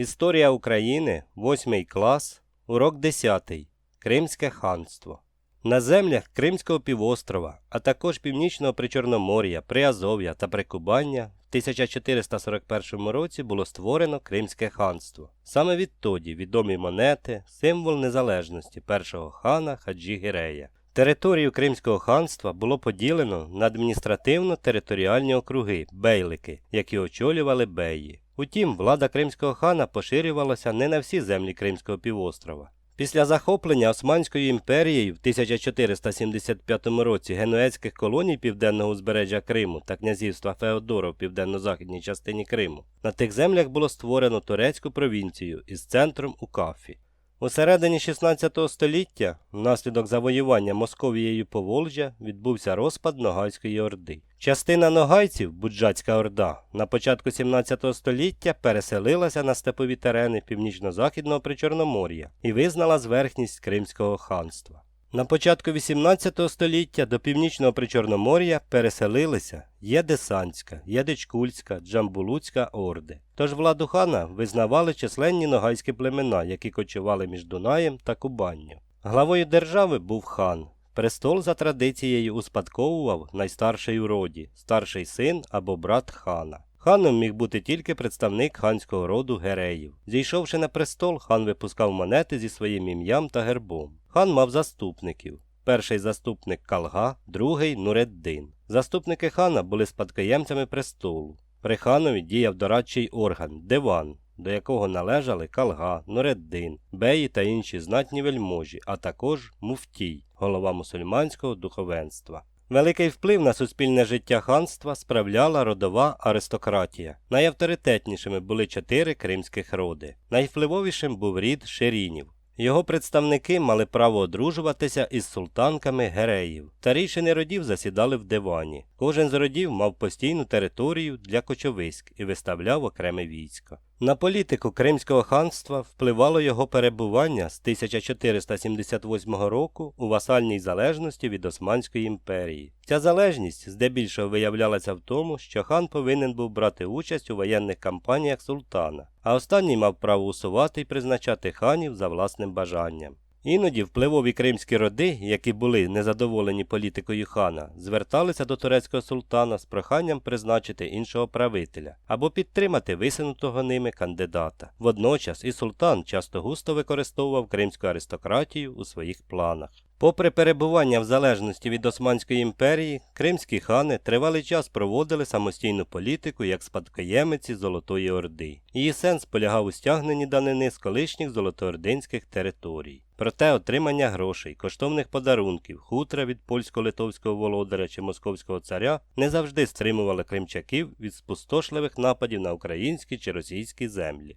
Історія України, 8 клас, урок 10. Кримське ханство. На землях Кримського півострова, а також Північного Причорномор'я, Приазов'я та Прикубання в 1441 році було створено Кримське ханство. Саме відтоді відомі монети, символ незалежності першого хана Хаджі Гірея. Територію Кримського ханства було поділено на адміністративно-територіальні округи бейлики, які очолювали беї. Утім, влада кримського хана поширювалася не на всі землі Кримського півострова. Після захоплення Османською імперією в 1475 році генуецьких колоній південного узбережжя Криму та князівства Феодора в південно-західній частині Криму, на тих землях було створено турецьку провінцію із центром у Кафі. У середині 16 століття, внаслідок завоювання Московією Поволжя, відбувся розпад Ногайської Орди. Частина ногайців, Буджацька Орда, на початку 17 століття переселилася на степові терени північно-західного Причорномор'я і визнала зверхність Кримського ханства. На початку 18 століття до північного Причорномор'я переселилися Єдесанська, Єдичкульська, Джамбулуцька орди. Тож владу хана визнавали численні ногайські племена, які кочували між Дунаєм та Кубанню. Главою держави був хан. Престол за традицією успадковував найстарший у роді, старший син або брат хана. Ханом міг бути тільки представник ханського роду гереїв. Зійшовши на престол, хан випускав монети зі своїм ім'ям та гербом. Хан мав заступників. Перший заступник Калга, другий Нуреддин. Заступники хана були спадкоємцями престолу. При ханові діяв дорадчий орган диван, до якого належали Калга, Нуреддин, Беї та інші знатні вельможі, а також муфтій, голова мусульманського духовенства. Великий вплив на суспільне життя ханства справляла родова аристократія. Найавторитетнішими були чотири кримських роди. Найвпливовішим був рід Ширінів. Його представники мали право одружуватися із султанками гереїв. Старішини родів засідали в дивані. Кожен з родів мав постійну територію для кочовиськ і виставляв окреме військо. На політику Кримського ханства впливало його перебування з 1478 року у васальній залежності від Османської імперії. Ця залежність здебільшого виявлялася в тому, що хан повинен був брати участь у воєнних кампаніях султана, а останній мав право усувати і призначати ханів за власним бажанням. Іноді впливові кримські роди, які були незадоволені політикою хана, зверталися до турецького султана з проханням призначити іншого правителя або підтримати висунутого ними кандидата. Водночас і султан часто густо використовував кримську аристократію у своїх планах. Попри перебування в залежності від Османської імперії, кримські хани тривалий час проводили самостійну політику як спадкоємиці Золотої Орди. Її сенс полягав у стягненні данини з колишніх золотоординських територій. Проте отримання грошей, коштовних подарунків, хутра від польсько-литовського володаря чи московського царя не завжди стримували кримчаків від спустошливих нападів на українські чи російські землі.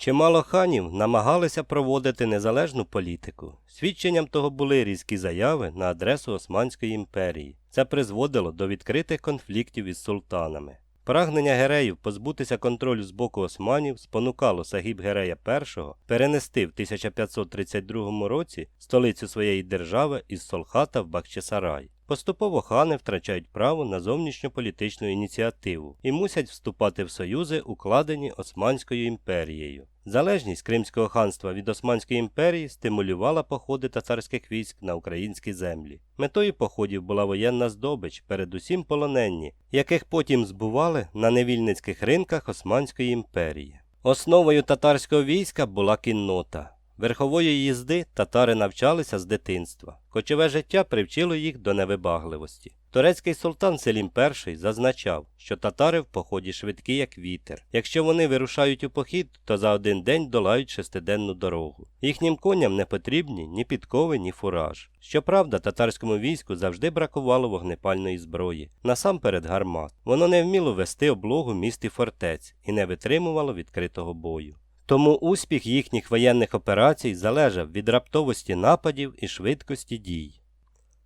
Чимало ханів намагалися проводити незалежну політику. Свідченням того були різкі заяви на адресу Османської імперії. Це призводило до відкритих конфліктів із султанами. Прагнення гереїв позбутися контролю з боку османів спонукало Сагіб Герея І перенести в 1532 році столицю своєї держави із Солхата в Бахчисарай. Поступово хани втрачають право на зовнішньополітичну ініціативу і мусять вступати в союзи, укладені Османською імперією. Залежність Кримського ханства від Османської імперії стимулювала походи татарських військ на українські землі. Метою походів була воєнна здобич, передусім полоненні, яких потім збували на невільницьких ринках Османської імперії. Основою татарського війська була кіннота. Верхової їзди татари навчалися з дитинства. Кочове життя привчило їх до невибагливості. Турецький султан Селім І зазначав, що татари в поході швидкі, як вітер. Якщо вони вирушають у похід, то за один день долають шестиденну дорогу. Їхнім коням не потрібні ні підкови, ні фураж. Щоправда, татарському війську завжди бракувало вогнепальної зброї, насамперед гармат. Воно не вміло вести облогу міст і фортець і не витримувало відкритого бою. Тому успіх їхніх воєнних операцій залежав від раптовості нападів і швидкості дій.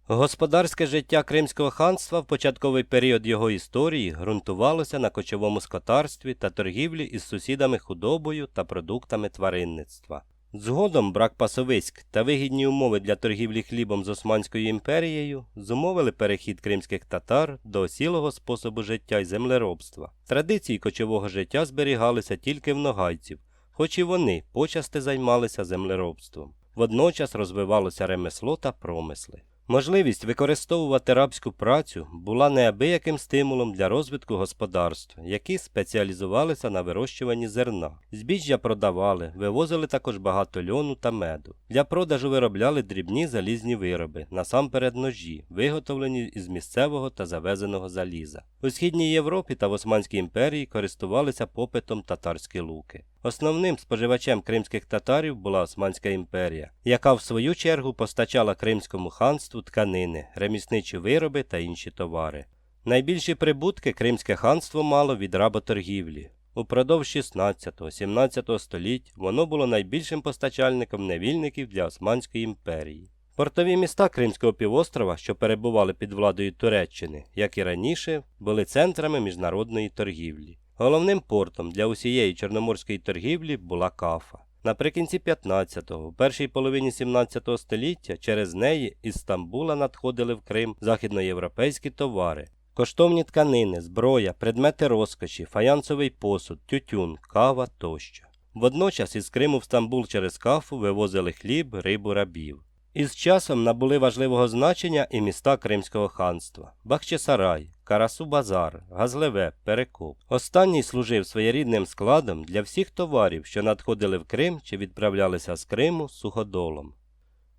Господарське життя Кримського ханства в початковий період його історії ґрунтувалося на кочовому скотарстві та торгівлі із сусідами худобою та продуктами тваринництва. Згодом брак пасовиськ та вигідні умови для торгівлі хлібом з Османською імперією зумовили перехід кримських татар до осілого способу життя й землеробства. Традиції кочового життя зберігалися тільки в ногайців, хоч і вони почасти займалися землеробством. Водночас розвивалося ремесло та промисли. Можливість використовувати рабську працю була неабияким стимулом для розвитку господарств, які спеціалізувалися на вирощуванні зерна. Збіжжя продавали, вивозили також багато льону та меду. Для продажу виробляли дрібні залізні вироби, насамперед ножі, виготовлені із місцевого та завезеного заліза. У східній Європі та в Османській імперії користувалися попитом татарські луки. Основним споживачем кримських татарів була Османська імперія, яка в свою чергу постачала Кримському ханству тканини, ремісничі вироби та інші товари. Найбільші прибутки Кримське ханство мало від работоргівлі. Упродовж 16-17 століть воно було найбільшим постачальником невільників для Османської імперії. Портові міста Кримського півострова, що перебували під владою Туреччини, як і раніше, були центрами міжнародної торгівлі. Головним портом для усієї чорноморської торгівлі була Кафа. Наприкінці 15-го, в першій половині 17 століття через неї із Стамбула надходили в Крим західноєвропейські товари. Коштовні тканини, зброя, предмети розкоші, фаянсовий посуд, тютюн, кава тощо. Водночас із Криму в Стамбул через Кафу вивозили хліб, рибу, рабів. Із часом набули важливого значення і міста Кримського ханства Бахчисарай, Карасу-Базар, Газлеве, Перекоп. Останній служив своєрідним складом для всіх товарів, що надходили в Крим чи відправлялися з Криму суходолом.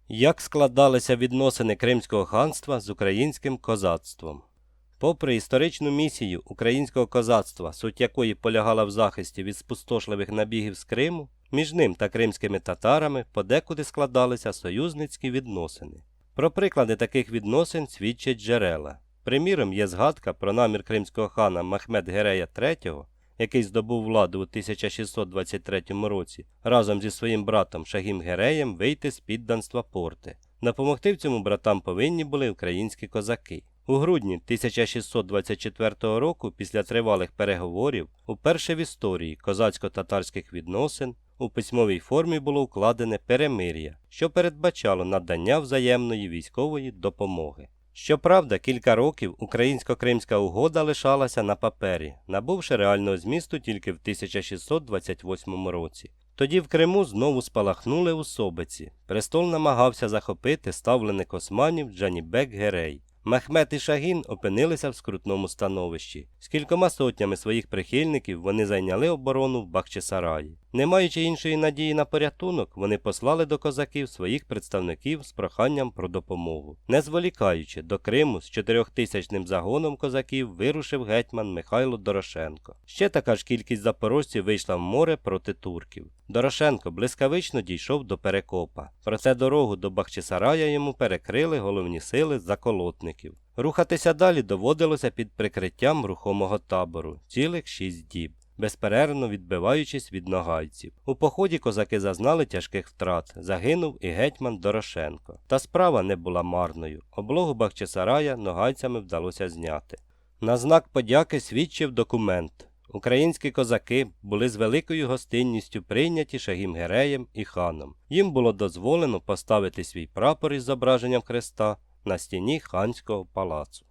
Як складалися відносини Кримського ханства з українським козацтвом? Попри історичну місію українського козацтва, суть якої полягала в захисті від спустошливих набігів з Криму, між ним та кримськими татарами подекуди складалися союзницькі відносини. Про приклади таких відносин свідчать джерела. Приміром, є згадка про намір кримського хана Махмед Герея III, який здобув владу у 1623 році, разом зі своїм братом Шагім Гереєм вийти з підданства порти. Допомогти в цьому братам повинні були українські козаки. У грудні 1624 року, після тривалих переговорів, уперше в історії козацько-татарських відносин у письмовій формі було укладене перемир'я, що передбачало надання взаємної військової допомоги. Щоправда, кілька років українсько-кримська угода лишалася на папері, набувши реального змісту тільки в 1628 році. Тоді в Криму знову спалахнули особиці. Престол намагався захопити ставленик османів Джанібек Герей. Мехмед і Шагін опинилися в скрутному становищі. З кількома сотнями своїх прихильників вони зайняли оборону в Бахчисараї. Не маючи іншої надії на порятунок, вони послали до козаків своїх представників з проханням про допомогу. Не зволікаючи, до Криму з чотирьохтисячним загоном козаків вирушив гетьман Михайло Дорошенко. Ще така ж кількість запорожців вийшла в море проти турків. Дорошенко блискавично дійшов до Перекопа. Проте дорогу до Бахчисарая йому перекрили головні сили заколотників. Рухатися далі доводилося під прикриттям рухомого табору цілих шість діб безперервно відбиваючись від ногайців. У поході козаки зазнали тяжких втрат, загинув і гетьман Дорошенко. Та справа не була марною. Облогу Бахчисарая ногайцями вдалося зняти. На знак подяки свідчив документ. Українські козаки були з великою гостинністю прийняті Шагім Гереєм і ханом. Їм було дозволено поставити свій прапор із зображенням хреста на стіні ханського палацу.